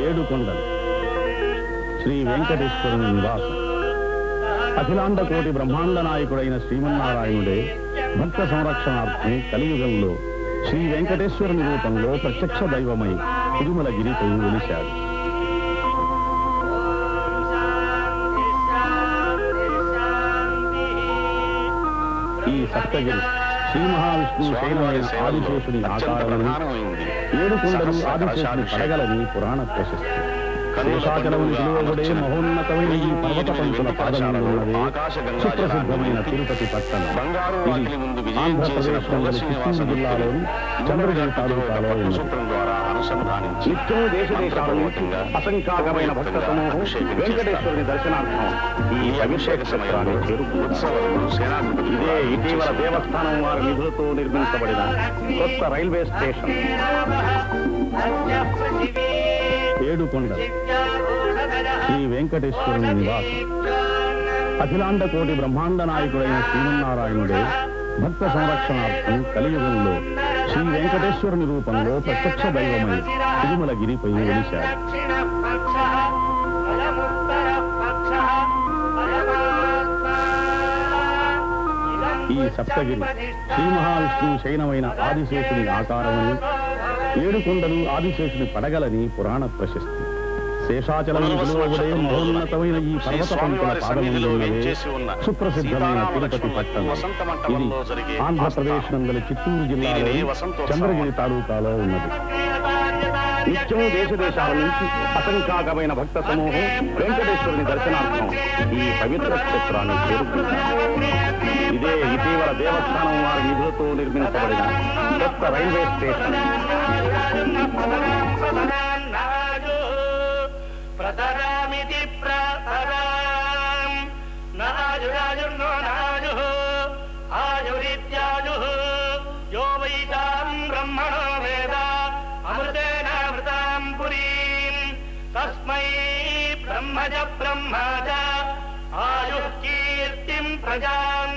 ఏడుకొండలు. శ్రీ వెంకటేశ్వరుని నివాసం. అఖిలాండ కోటి బ్రహ్మాండ నాయకుడైన శ్రీమన్నారాయణుడే భక్త సంరక్షణార్థం కలియుగంలో శ్రీ వెంకటేశ్వరుని రూపంలో ప్రత్యక్ష దైవమై తిరుమల గిరిపై వెలిశాడు ఈ సప్తగిరి శ్రీ మహావిష్ణువు శైలమైన ఆదిశేషుని ఆకారమని ఏడు కొండలు ఆదిశేషుని పడగలని పురాణ ప్రశస్తి. శేషాచలముని పిలువబడే మహోన్నతమైన ఈ పర్వత పంచుల పాదములున్నదే సుప్రసిద్ధమైన తిరుపతి పట్టణం. ఇది జిల్లాలోని చంద్రగిరి తాలూకాలో నిత్యం దేశ దేశాల నుంచి అసంఖ్యాకమైన భక్త సమూహం వెంకటేశ్వరుని దర్శనార్థం ఈ అభిషేక సేనాధిపతి ఇదే ఇటీవల దేవస్థానం వారి నిధులతో నిర్మించబడిన కొత్త రైల్వే స్టేషన్. ఏడు కొండలు శ్రీ వెంకటేశ్వరుని నివాసం. అఖిలాండ కోటి బ్రహ్మాండ నాయకుడైన శ్రీమన్నారాయణుడే భక్త సంరక్షణార్థం కలియుగంలో శ్రీ వెంకటేశ్వరుని రూపంలో ప్రత్యక్ష దైవమై తిరుమల గిరిపై ఈ సప్తగిరి శ్రీ మహావిష్ణువు శయనమైన ఆదిశేషుని ఆకారమని ఏడు కొండలు ఆదిశేషుని పడగలని పురాణ ప్రశస్తి. మహోన్నతమైన ఈ పర్వత సుప్రసిద్ధమైన తిరుపతి పట్టణం. ఇది ఆంధ్రప్రదేశ్ నందలి చిత్తూరు జిల్లాలో చంద్రగిరి తాలూకాలో ఉన్నది. నిత్యం దేశ దేశాల నుంచి అసంఖ్యాకమైన భక్త సమూహం వెంకటేశ్వరుని దర్శనార్థం ఈ పవిత్ర క్షేత్రాన్ని చేరుకుంటారు ఇదే ఇటీవల దేవస్థానం వారి నిధులతో నిర్మించబడిన కొత్త రైల్వే స్టేషన్. ప్రతరామితి ప్రతరాం నాజురాజుర్నో నాజు ఆయురిత్యాజు యో వైతాం బ్రహ్మణో వేద అమృతేనామృతాం పురీం తస్మై బ్రహ్మజ బ్రహ్మజ. ఆయు కీర్తిం ప్రజాం